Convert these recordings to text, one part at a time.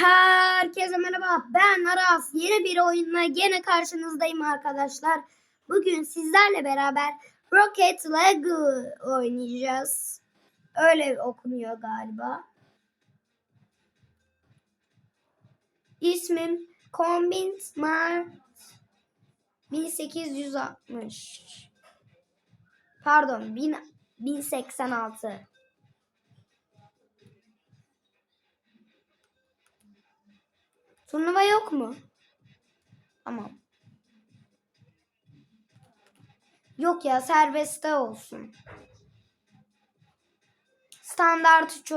Herkese merhaba. Ben Aras. Yeni bir oyunla gene karşınızdayım arkadaşlar. Bugün sizlerle beraber Rocket League oynayacağız. Öyle okunuyor galiba. İsmim Combint Mart 1860. Pardon, 1000 1086. Turnuva yok mu? Tamam. Yok ya serbestte olsun. Standart 3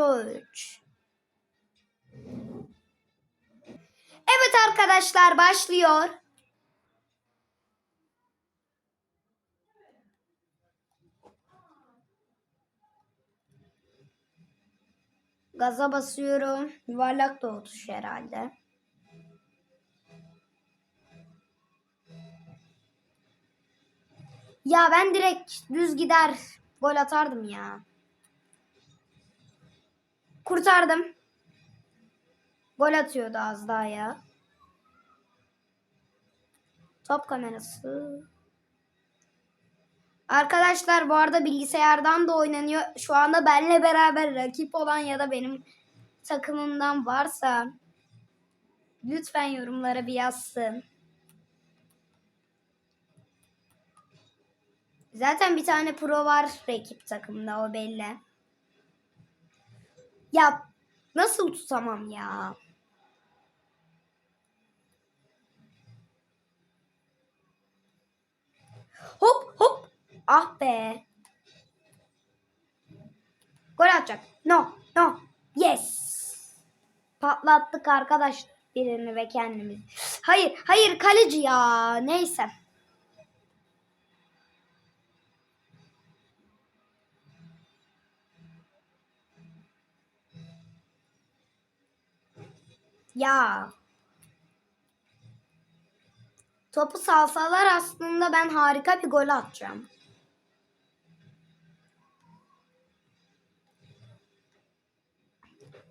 Evet arkadaşlar başlıyor. Gaza basıyorum. Yuvarlak da tuş herhalde. Ya ben direkt düz gider gol atardım ya. Kurtardım. Gol atıyordu az daha ya. Top kamerası. Arkadaşlar bu arada bilgisayardan da oynanıyor. Şu anda benle beraber rakip olan ya da benim takımımdan varsa lütfen yorumlara bir yazsın. Zaten bir tane pro var rakip takımda o belli. Ya nasıl tutamam ya? Hop hop. Ah be. Gol atacak. No no. Yes. Patlattık arkadaş birini ve kendimizi. Hayır hayır kaleci ya. Neyse. Ya. Topu salsalar aslında ben harika bir gol atacağım.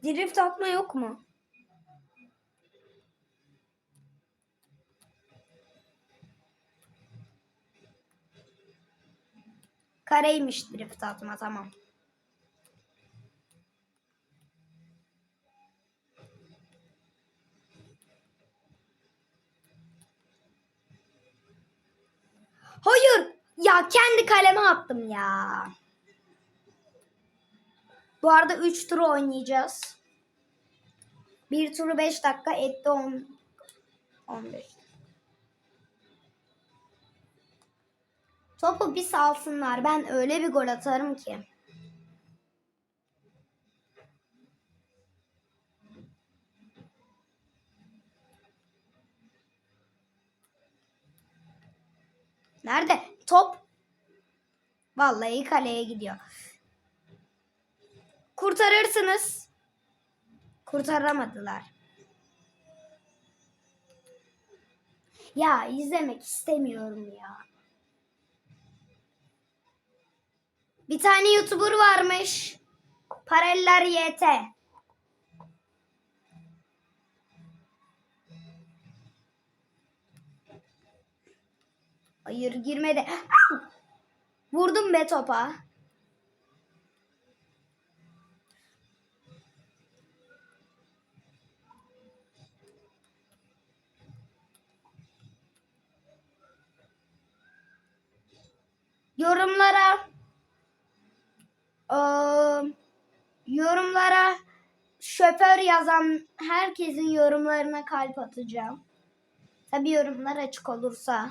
Drift atma yok mu? Kareymiş drift atma tamam. Hayır. Ya kendi kaleme attım ya. Bu arada 3 tur oynayacağız. Bir turu 5 dakika etti 10 15. Topu bir salsınlar. Ben öyle bir gol atarım ki. Nerede? Top. Vallahi kaleye gidiyor. Kurtarırsınız. Kurtaramadılar. Ya izlemek istemiyorum ya. Bir tane YouTuber varmış. Paralel YT. Hayır girmedi. Vurdum be topa. Yorumlara eee, yorumlara şoför yazan herkesin yorumlarına kalp atacağım. Tabi yorumlar açık olursa.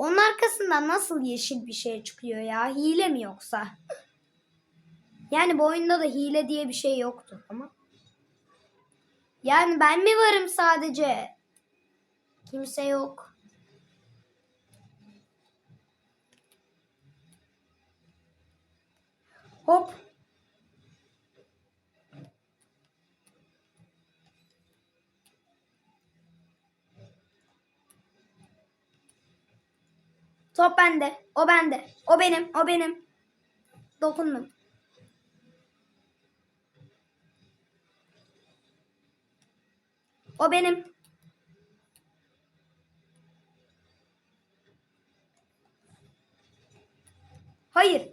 Onun arkasından nasıl yeşil bir şey çıkıyor ya? Hile mi yoksa? Yani bu oyunda da hile diye bir şey yoktu ama. Yani ben mi varım sadece? Kimse yok. Hop. Top bende. O bende. O benim. O benim. dokundum. O benim. Hayır.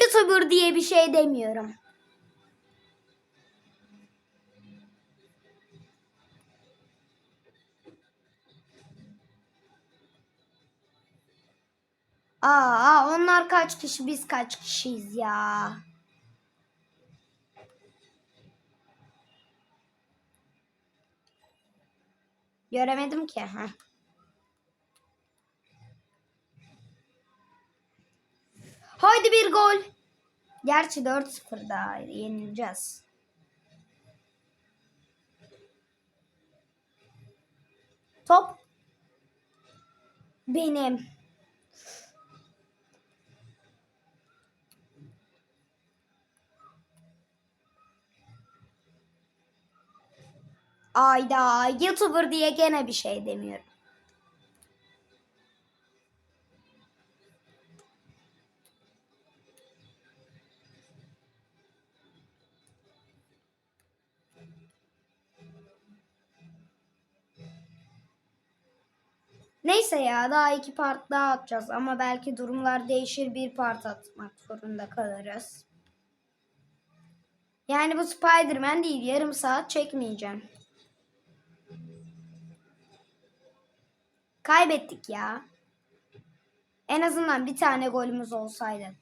YouTuber diye bir şey demiyorum. Aa, onlar kaç kişi biz kaç kişiyiz ya. Göremedim ki. Heh. Haydi bir gol. Gerçi 4-0 daha yenileceğiz. Top benim. Ayda YouTuber diye gene bir şey demiyorum. Neyse ya daha iki part daha atacağız ama belki durumlar değişir bir part atmak zorunda kalırız. Yani bu Spider-Man değil yarım saat çekmeyeceğim. Kaybettik ya. En azından bir tane golümüz olsaydı.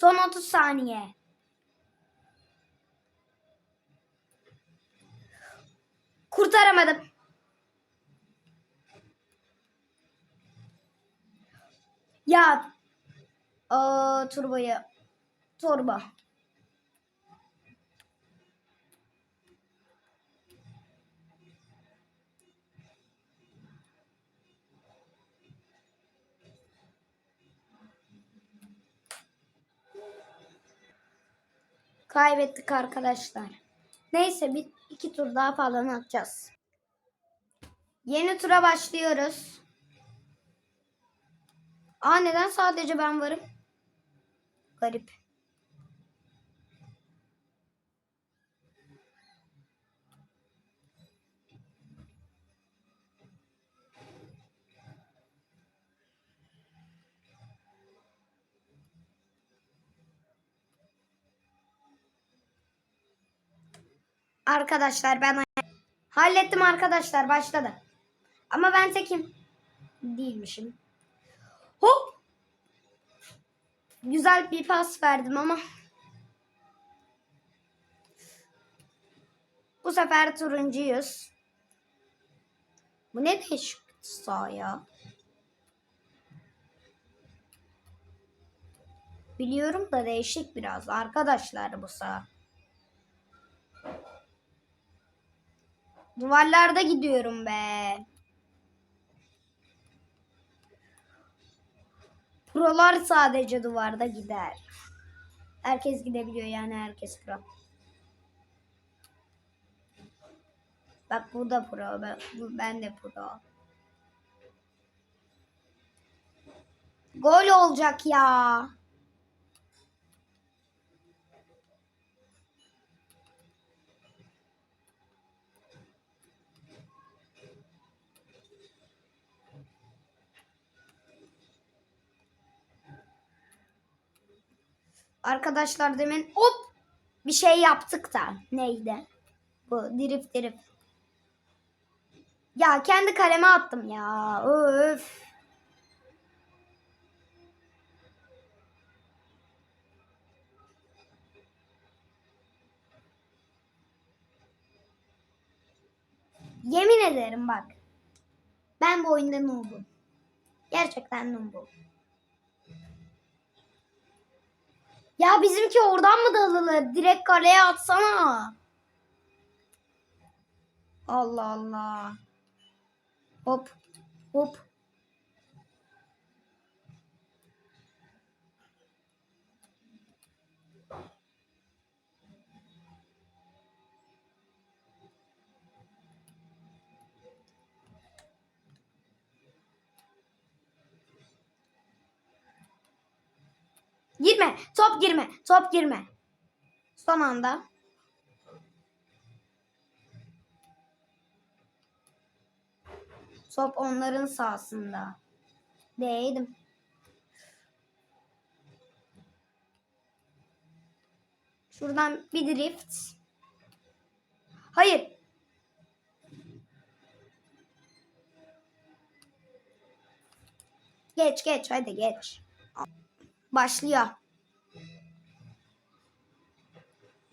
Son 30 saniye. Kurtaramadım. Ya Aa, turboya torba. Kaybettik arkadaşlar. Neyse bir iki tur daha falan atacağız. Yeni tura başlıyoruz. Aa neden sadece ben varım? Garip. Arkadaşlar ben hallettim arkadaşlar başladı. Ama ben tekim değilmişim. Hop. Güzel bir pas verdim ama bu sefer turuncuyuz. Bu ne değişik sağ ya. Biliyorum da değişik biraz arkadaşlar bu sağ. Duvarlarda gidiyorum be. Prolar sadece duvarda gider. Herkes gidebiliyor yani herkes pro. Bak bu da pro. Ben, bu, ben de pro. Gol olacak ya. Arkadaşlar demin hop bir şey yaptık da neydi? Bu drift drift. Ya kendi kaleme attım ya. Öf. Yemin ederim bak. Ben bu oyunda noob'um. Gerçekten noob'um. Ya bizimki oradan mı dalılır? Direkt kaleye atsana. Allah Allah. Hop. Hop. Girme. Top girme. Top girme. Son anda. Top onların sahasında. Değdim. Şuradan bir drift. Hayır. Geç geç hadi geç. Başlıyor.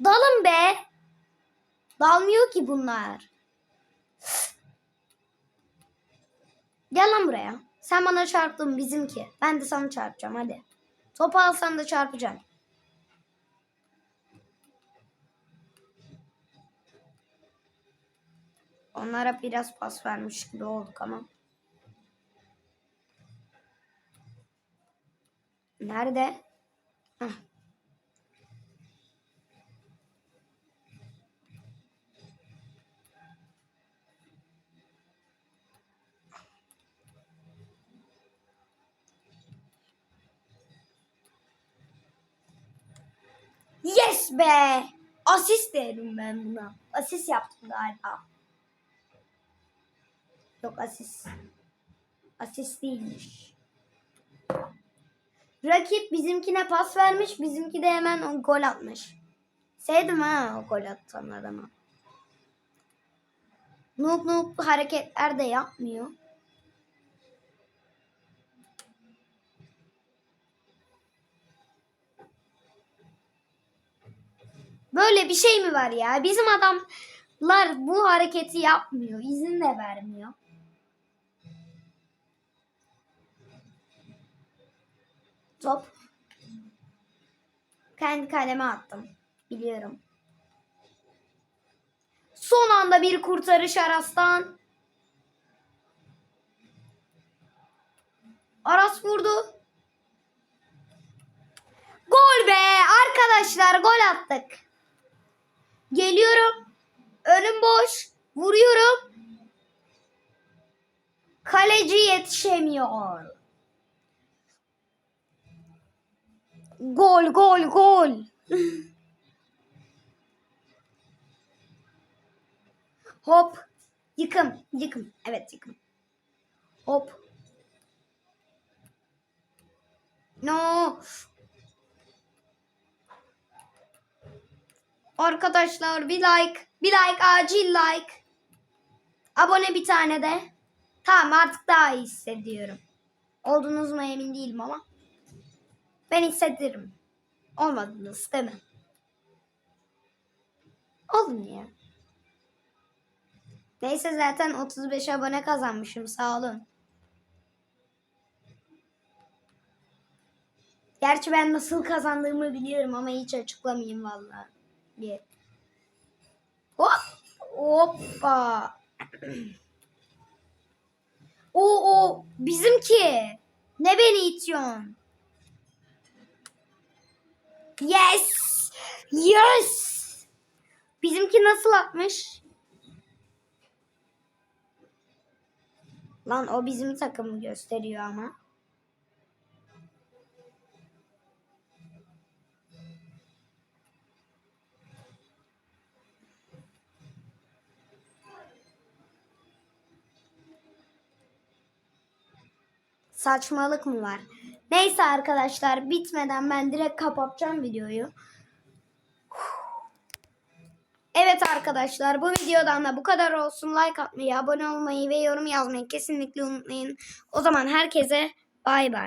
Dalın be. Dalmıyor ki bunlar. Gel lan buraya. Sen bana çarptın bizimki. Ben de sana çarpacağım hadi. Topu alsan da çarpacağım. Onlara biraz pas vermiş gibi olduk ama. Nerede? Heh. Yes be! Asist derim ben buna. Asist yaptım galiba. Yok asist. Asist değilmiş. Rakip bizimkine pas vermiş. Bizimki de hemen o gol atmış. Sevdim ha o gol atan adamı. Noob noob hareketler de yapmıyor. Böyle bir şey mi var ya? Bizim adamlar bu hareketi yapmıyor. İzin de vermiyor. Top. Kendi kaleme attım. Biliyorum. Son anda bir kurtarış Aras'tan. Aras vurdu. Gol be! Arkadaşlar gol attık. Geliyorum. Önüm boş. Vuruyorum. Kaleci yetişemiyor. Gol gol gol. Hop. Yıkım. Yıkım. Evet yıkım. Hop. No. Arkadaşlar bir like. Bir like. Acil like. Abone bir tane de. Tamam artık daha iyi hissediyorum. Oldunuz mu emin değilim ama. Ben hissederim. Olmadınız değil mi? Oldum ya. Neyse zaten 35 abone kazanmışım sağ olun. Gerçi ben nasıl kazandığımı biliyorum ama hiç açıklamayayım vallahi. Bir. Hop. Hoppa. o o bizimki. Ne beni itiyorsun? Yes! Yes! Bizimki nasıl atmış? Lan o bizim takımı gösteriyor ama. Saçmalık mı var? Neyse arkadaşlar bitmeden ben direkt kapatacağım videoyu. Evet arkadaşlar bu videodan da bu kadar olsun. Like atmayı, abone olmayı ve yorum yazmayı kesinlikle unutmayın. O zaman herkese bay bay.